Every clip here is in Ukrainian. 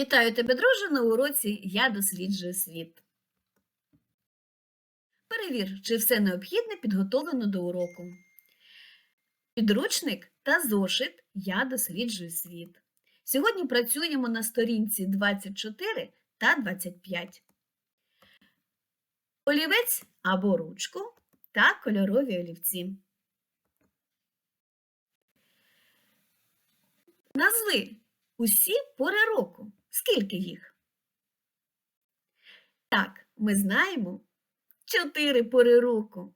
Вітаю тебе, друже, на уроці Я досліджую світ. Перевір, чи все необхідне підготовлено до уроку. Підручник та зошит Я досліджую світ. Сьогодні працюємо на сторінці 24 та 25. Олівець або ручку та кольорові олівці. Назви усі пори року. Скільки їх? Так, ми знаємо чотири пори року.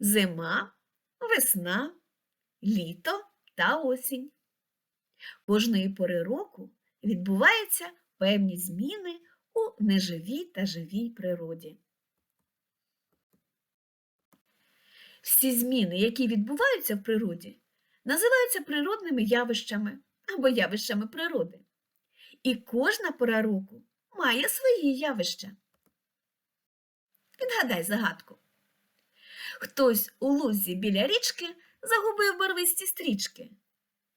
Зима, весна, літо та осінь. Кожної пори року відбуваються певні зміни у неживій та живій природі. Всі зміни, які відбуваються в природі, називаються природними явищами або явищами природи. І кожна пора року має свої явища. Відгадай загадку. Хтось у лузі біля річки загубив барвисті стрічки.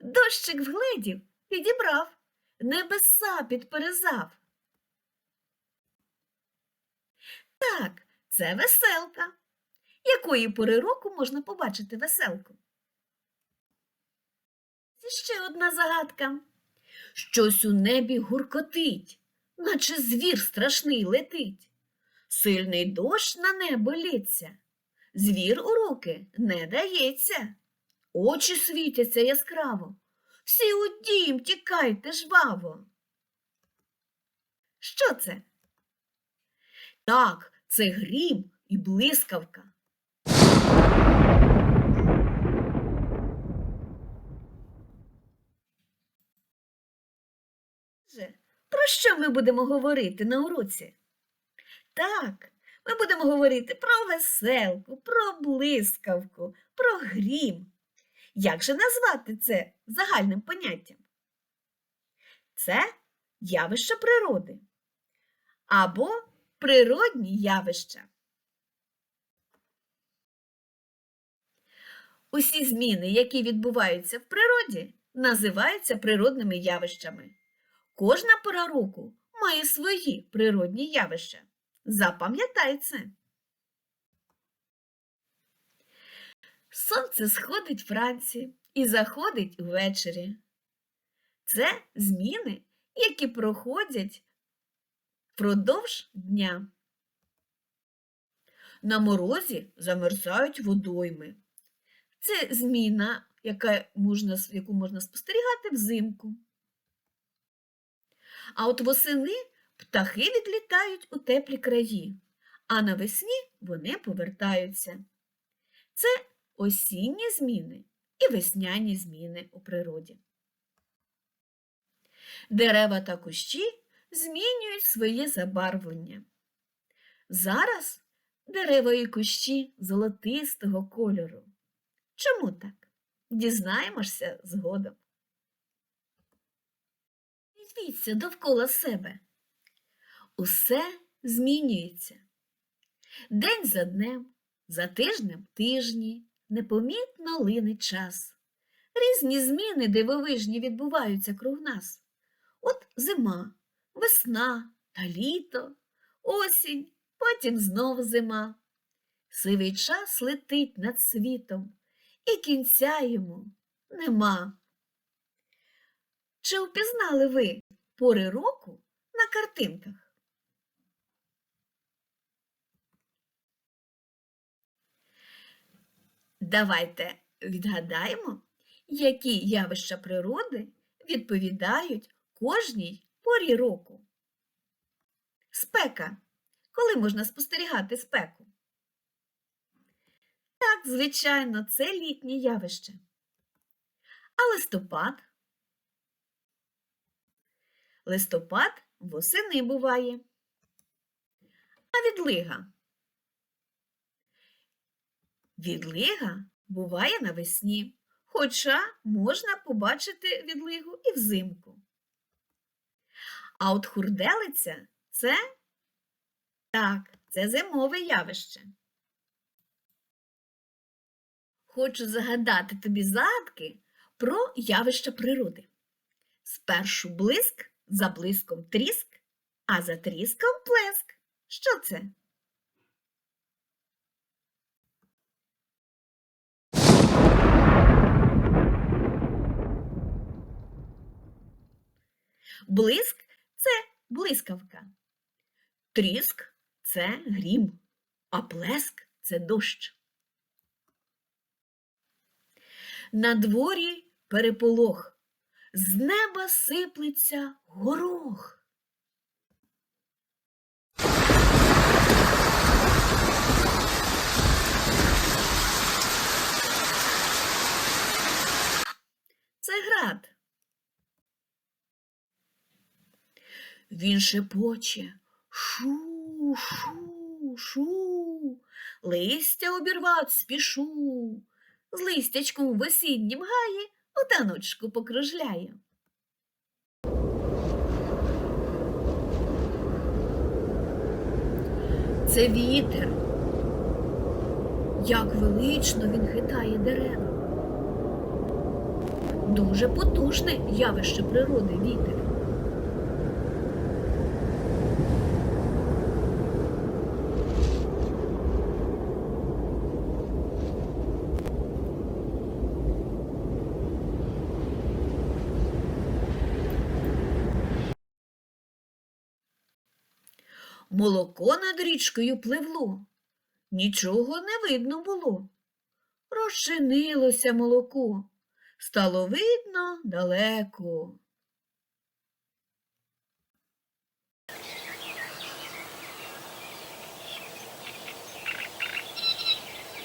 Дощик вгледів, підібрав, небеса підперезав. Так, це веселка. Якої пори року можна побачити веселку? Ще одна загадка. Щось у небі гуркотить, наче звір страшний летить. Сильний дощ на небо лється, звір у руки не дається. Очі світяться яскраво. Всі у дім тікайте жваво. Що це? Так, це грім і блискавка. Же, Про що ми будемо говорити на уроці? Так, ми будемо говорити про веселку, про блискавку, про грім. Як же назвати це загальним поняттям? Це явища природи або природні явища. Усі зміни, які відбуваються в природі, називаються природними явищами. Кожна пора року має свої природні явища. Запам'ятай це. Сонце сходить вранці і заходить ввечері. Це зміни, які проходять впродовж дня. На морозі замерзають водойми. Це зміна, яка можна, яку можна спостерігати взимку. А от восени птахи відлітають у теплі краї, а навесні вони повертаються. Це осінні зміни і весняні зміни у природі. Дерева та кущі змінюють своє забарвлення. Зараз дерева і кущі золотистого кольору. Чому так? Дізнаємося згодом. Дивіться довкола себе. Усе змінюється. День за днем, за тижнем тижні, непомітно линить час. Різні зміни дивовижні відбуваються круг нас. От зима, весна та літо, осінь, потім знов зима. Сивий час летить над світом, і кінця йому нема. Чи впізнали ви пори року на картинках? Давайте відгадаємо, які явища природи відповідають кожній порі року. Спека. Коли можна спостерігати спеку? Так, звичайно, це літнє явище. А листопад? Листопад восени буває. А відлига? Відлига буває навесні, хоча можна побачити відлигу і взимку. А от хурделиця це так, це зимове явище. Хочу загадати тобі загадки про явища природи. Спершу блиск За блиском тріск, а за тріском плеск. Що це? Блиск це блискавка. Тріск це грім, а плеск це дощ. На дворі переполох, з неба сиплеться горох. Це град. Він шепоче шу, шу, шу, листя обірвать спішу, з листячком в осіннім гаї у таночку покружляє. Це вітер. Як велично він хитає дерева. Дуже потужне явище природи вітер. Молоко над річкою пливло, нічого не видно було. Розчинилося молоко, стало видно далеко.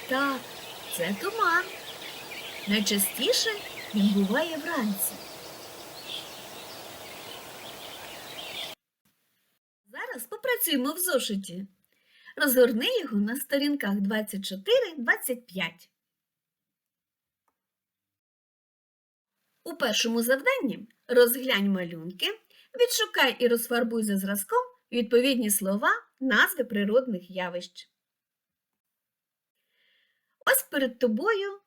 Так, це туман. Найчастіше він буває вранці. Зараз в зошиті. Розгорни його на сторінках 24-25. У першому завданні розглянь малюнки, відшукай і розфарбуй за зразком відповідні слова, назви природних явищ. Ось перед тобою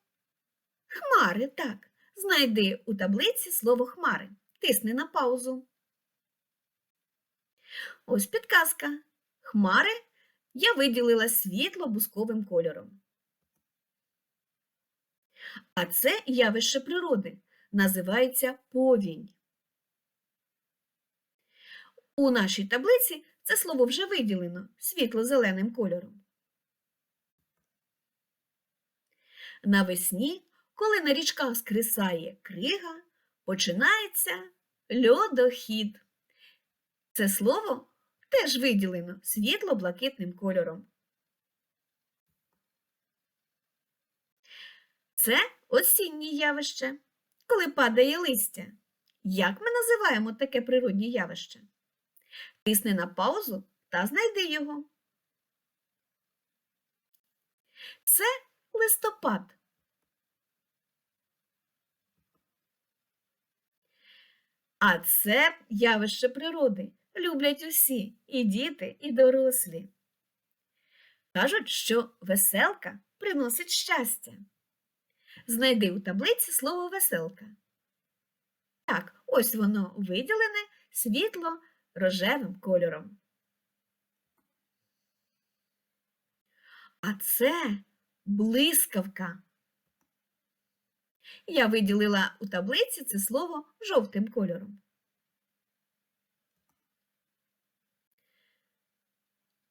хмари, так. Знайди у таблиці слово хмари. Тисни на паузу. Ось підказка. Хмари я виділила світло бусковим кольором. А це явище природи називається повінь. У нашій таблиці це слово вже виділено світло-зеленим кольором. Навесні, коли на річках скрисає крига, починається льодохід. Це слово теж виділено світло-блакитним кольором. Це осіннє явище, коли падає листя. Як ми називаємо таке природнє явище? Тисни на паузу та знайди його. Це листопад. А це явище природи люблять усі і діти, і дорослі. Кажуть, що веселка приносить щастя. Знайди у таблиці слово веселка. Так, ось воно виділене світло рожевим кольором. А це блискавка. Я виділила у таблиці це слово жовтим кольором.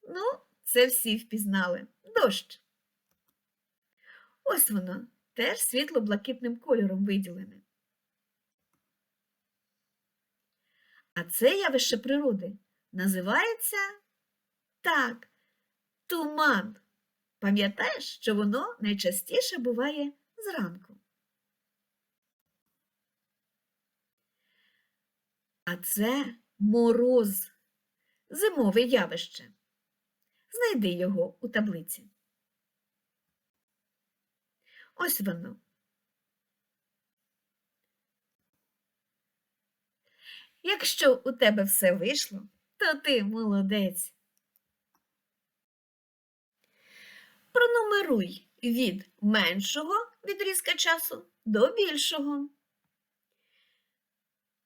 Ну, це всі впізнали. Дощ. Ось воно теж світло-блакитним кольором виділене. А це явище природи називається так, туман. Пам'ятаєш, що воно найчастіше буває зранку. А це мороз, зимове явище. Знайди його у таблиці. Ось воно. Якщо у тебе все вийшло, то ти молодець. Пронумеруй від меншого відрізка часу до більшого.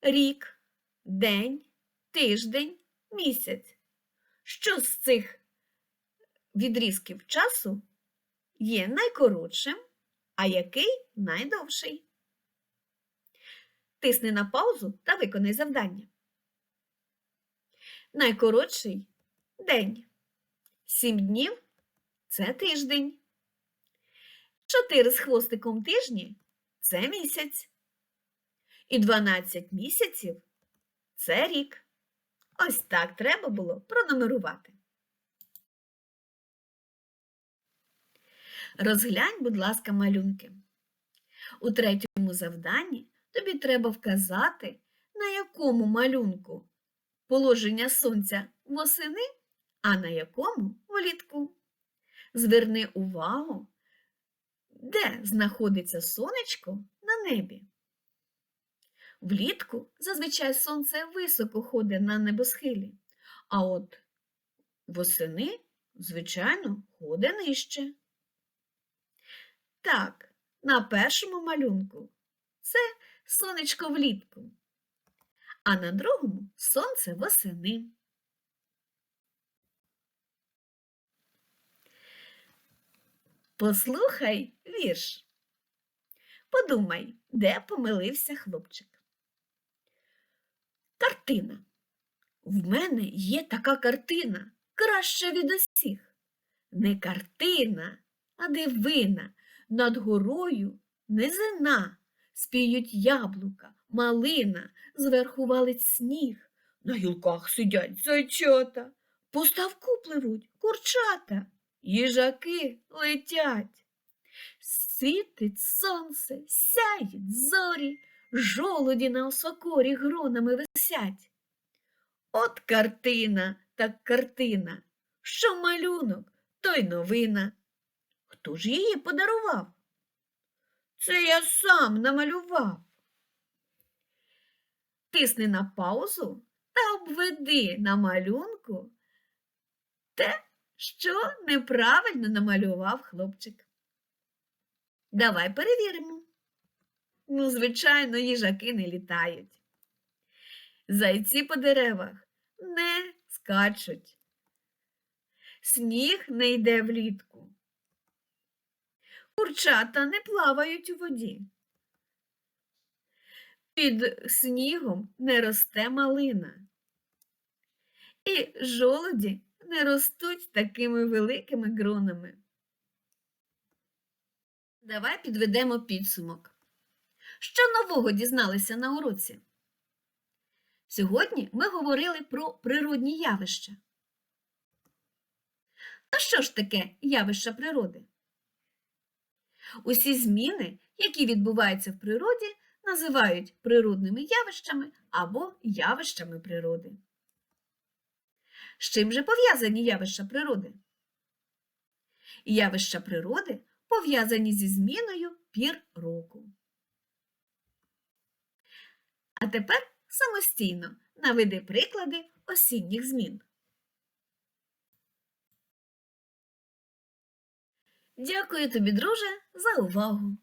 Рік, день, тиждень, місяць. Що з цих відрізків часу є найкоротшим, а який найдовший? Тисни на паузу та виконай завдання. Найкоротший день. Сім днів це тиждень. Чотири з хвостиком тижні це місяць. І 12 місяців це рік. Ось так треба було пронумерувати. Розглянь, будь ласка, малюнки. У третьому завданні тобі треба вказати, на якому малюнку положення сонця восени, а на якому влітку. Зверни увагу, де знаходиться сонечко на небі. Влітку зазвичай сонце високо ходить на небосхилі, а от восени, звичайно, ходить нижче. Так, на першому малюнку це сонечко влітку, а на другому сонце восени. Послухай вірш. Подумай, де помилився хлопчик. Картина. В мене є така картина, краща від усіх. Не картина, а дивина. Над горою низина, спіють яблука, малина, зверху валить сніг. На гілках сидять зайчата, по ставку пливуть курчата, їжаки летять. Світить сонце, сяють зорі, жолуді на осокорі гронами висять. От картина так картина, що малюнок, то й новина. Хто ж її подарував? Це я сам намалював. Тисни на паузу та обведи на малюнку те, що неправильно намалював хлопчик. Давай перевіримо. Ну, звичайно, їжаки не літають. Зайці по деревах не скачуть. Сніг не йде влітку. Курчата не плавають у воді. Під снігом не росте малина. І жолоді не ростуть такими великими гронами. Давай підведемо підсумок. Що нового дізналися на уроці? Сьогодні ми говорили про природні явища. Та що ж таке явища природи? Усі зміни, які відбуваються в природі, називають природними явищами або явищами природи. З чим же пов'язані явища природи? Явища природи пов'язані зі зміною пір року. А тепер самостійно наведи приклади осінніх змін. Дякую тобі, друже, за увагу!